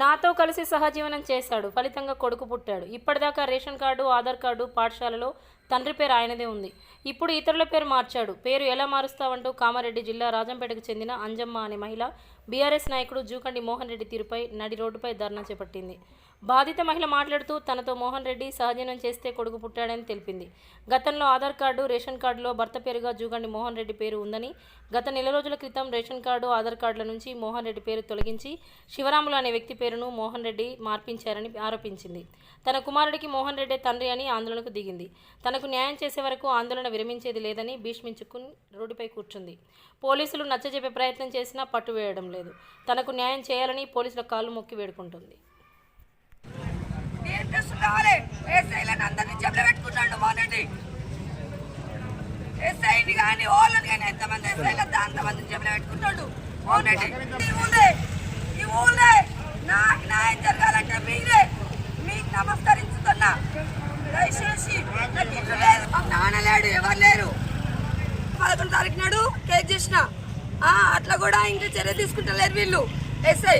నాతో కలిసి సహజీవనం చేశాడు. ఫలితంగా కొడుకు పుట్టాడు. ఇప్పటిదాకా రేషన్ కార్డు ఆధార్ కార్డు పాఠశాలలో తండ్రి పేరు ఆయనదే ఉంది. ఇప్పుడు ఇతరుల పేరు మార్చాడు. పేరు ఎలా మారుస్తావంటూ కామారెడ్డి జిల్లా రాజంపేటకు చెందిన అంజమ్మ అనే మహిళ బీఆర్ఎస్ నాయకుడు జూకండి మోహన్ రెడ్డి తీరుపై నడి రోడ్డుపై ధర్నా చేపట్టింది. బాధిత మహిళ మాట్లాడుతూ తనతో మోహన్ రెడ్డి సహజీవనం చేస్తే కొడుకు పుట్టాడని తెలిపింది. గతంలో ఆధార్ కార్డు రేషన్ కార్డులో భర్త పేరుగా జూగండి మోహన్ రెడ్డి పేరు ఉందని గత నెల రోజుల క్రితం రేషన్ కార్డు ఆధార్ కార్డుల నుంచి మోహన్ రెడ్డి పేరు తొలగించి శివరాములు అనే వ్యక్తి పేరును మోహన్ రెడ్డి మార్పించారని ఆరోపించింది. తన కుమారుడికి మోహన్ రెడ్డి తండ్రి అని ఆందోళనకు దిగింది. తనకు న్యాయం చేసే వరకు ఆందోళన విరమించేది లేదని భీష్మించుకుని రోడ్డుపై కూర్చుంది. పోలీసులు నచ్చజెప్పే ప్రయత్నం చేసినా పట్టు వేయడం లేదు. తనకు న్యాయం చేయాలని పోలీసుల కాళ్ళు మొక్కి వేడుకుంటుంది. ఏం టెస్టులు కావాలి ఎస్ఐలను అందరినీ జబ్బులు పెట్టుకుంటాడు మోనటి ఎస్ఐని కానీ ఓళ్ళని కానీ ఎంతమంది ఎస్ఐలు అంతమంది జబ్బులు పెట్టుకుంటాడు మోనటి ఈ ఊళ్ళే ఈ ఊళ్ళే నాకు న్యాయం జరగాలంటే మీరే మీకు నమస్కరించుతున్నా. దయచేసి నాకు ఇల్లు లేదు. మా నాన్న లేడు ఎవరు లేరు. పదకొండు తారీఖు నాడు కేక్ చేసిన. అట్లా కూడా ఇంకా చర్య తీసుకుంటలేరు వీళ్ళు. ఎస్ఐ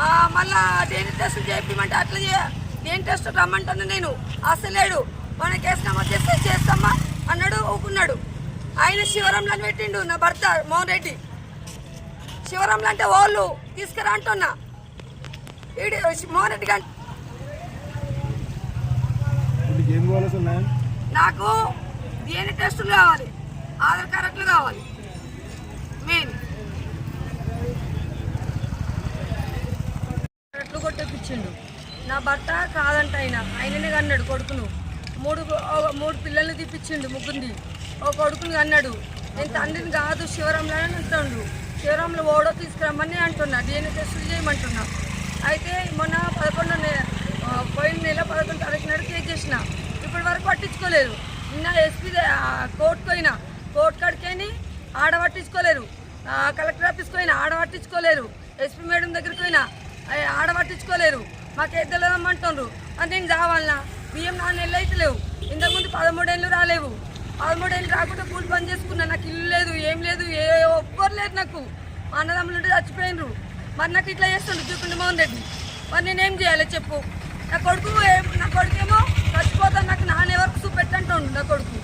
ఆ, మళ్ళా దేని టెస్ట్ చేపిమంటే అట్లా చేయ దేని టెస్ట్ రమ్మంటున్నా నేను? అసలేడు మన కేసు నమోదు చేస్తే చేస్తామా? అన్నాడు ఊకున్నాడు. ఆయన శివరంలో పెట్టిండు నా భర్త మోహన్ రెడ్డి. శివరంలో అంటే వాళ్ళు తీసుకురా అంటున్నా. ఈడు మోహన్ రెడ్డి గారు ఏం నాకు డిఎన్ఏ టెస్టులు కావాలి. ఆధార్ కార్డులు కావాలి. నా భర్త కాదంట ఆయన. ఆయననే కన్నాడు కొడుకును. మూడు మూడు పిల్లల్ని తీపిచ్చిండు ముగ్గురిని. ఒక కొడుకుని కన్నాడు. నేను తండ్రిని కాదు శివరాంలోనే అంటుండు. శివరాంలో ఓడో తీసుకురమ్మని అంటున్నా. డిఎన్ఏ టెస్టులు చేయమంటున్నా. అయితే మొన్న పదకొండు నెల పోయిన నెల పదకొండు తారీఖు నాడు కేక్ చేసిన. ఇప్పటి వరకు పట్టించుకోలేదు. నిన్న ఎస్పీ కోర్టుకు పోయినా. కోర్టు కడికేని ఆడ పట్టించుకోలేరు కలెక్టర్ ఆఫీస్కి పోయినా. ఆడ పట్టించుకోలేరు ఎస్పీ మేడం దగ్గరికి పోయినా. ఆడ పట్టించుకోలేరు మాకే తెలియదమ్మంటుండ్రు అని నేను చావాలనా బియ్యం నాలుగు నెలలు అయితే లేవు. ఇంతకుముందు పదమూడేళ్ళు రాలేవు. పదమూడేళ్ళు రాకుండా కూలి పని చేసుకున్నా. నాకు ఇల్లు లేదు ఏం లేదు ఏ ఒక్కరు లేదు నాకు. మా అన్నదమ్ములు ఉంటే చచ్చిపోయినరు. మరి నాకు ఇట్లా చేస్తుండ్రు చూపిండి మోహన్ రెడ్డి. మరి నేనేం చేయాలి చెప్పు. నా కొడుకు నా కొడుకేమో చచ్చిపోతాను. నాకు నాన్న ఎవరికి చూపెట్టంటుండు నా కొడుకు.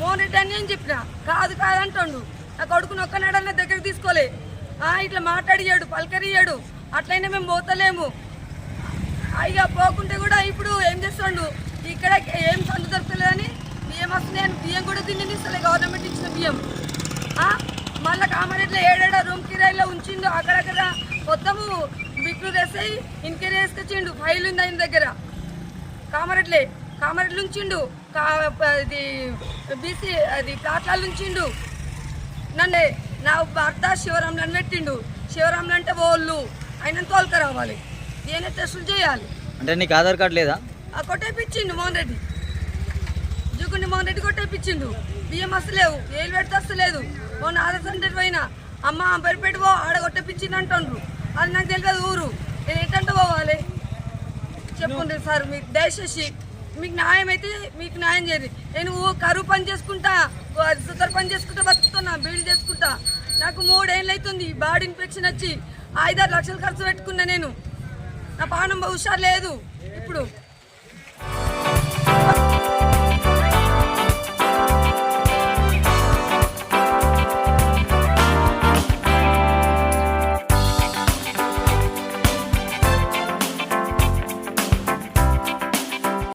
మోహన్ రెడ్డి అని నేను చెప్పిన. కాదు కాదు అంటుండు నా కొడుకుని ఒక్కనాడన్న దగ్గర తీసుకోలే. ఇట్లా మాట్లాడియాడు పలకరియాడు. అట్లయినా మేము పోతలేము. ఇక పోకుంటే కూడా ఇప్పుడు ఏం చేస్తుండు? ఇక్కడ ఏం సందు దొరకలేదని బియ్యం వస్తున్నాయని బియ్యం కూడా తిని ఇస్తలే గవర్నమెంట్ ఇచ్చిన బియ్యం. మళ్ళీ మళ్ళా కామారెడ్డిలో ఏడేడ రూమ్ కిరాయిలో ఉంచిండు అక్కడక్కడ మొత్తము బిక్లు వేసాయి ఇన్క్వైరీ వేసుకొచ్చిండు ఫైల్ ఉంది ఆయన దగ్గర. కామారెడ్లే కామారెడ్లు ఉంచిండు కా అది బీసీ అది ప్లాట్ల ఉంచిండు. నన్నే నా భర్త శివరాంలను పెట్టిండు. శివరాంలు అంటే ఓళ్ళు. ఆయన తోలుక రావాలి. DNA టెస్టులు చేయాలి. అంటే నీకు ఆధార్ కార్డు లేదా? ఆ కొట్టేపిచ్చిండు మోహన్ రెడ్డి. జూకుండి మోహన్ రెడ్డి కొట్టేపిచ్చిండు. బియ్యం వస్తలేవు ఏలు పెడితే వస్తలేదు మొన్న ఆధార్ సెంటర్ పోయినా. అమ్మ పెరిపెట్టి పో ఆడ కొట్టేపిచ్చింది అంటుండ్రు. అది నాకు తెలియదు ఊరు. నేను ఏంటంటే పోవాలి? చెప్పండి సార్ మీకు దయచేసి. మీకు న్యాయం అయితే మీకు న్యాయం చేయండి. నేను కరువు పని చేసుకుంటా. సుతర్ పని చేసుకుంటా బతుకుతున్నా. బీడీ చేసుకుంటా. నాకు మూడేళ్ళైతుంది. బాడీ ఇన్ఫెక్షన్ వచ్చి ఐదారు లక్షలు ఖర్చు పెట్టుకున్నా నేను. నా పానం బహుశా లేదు. ఇప్పుడు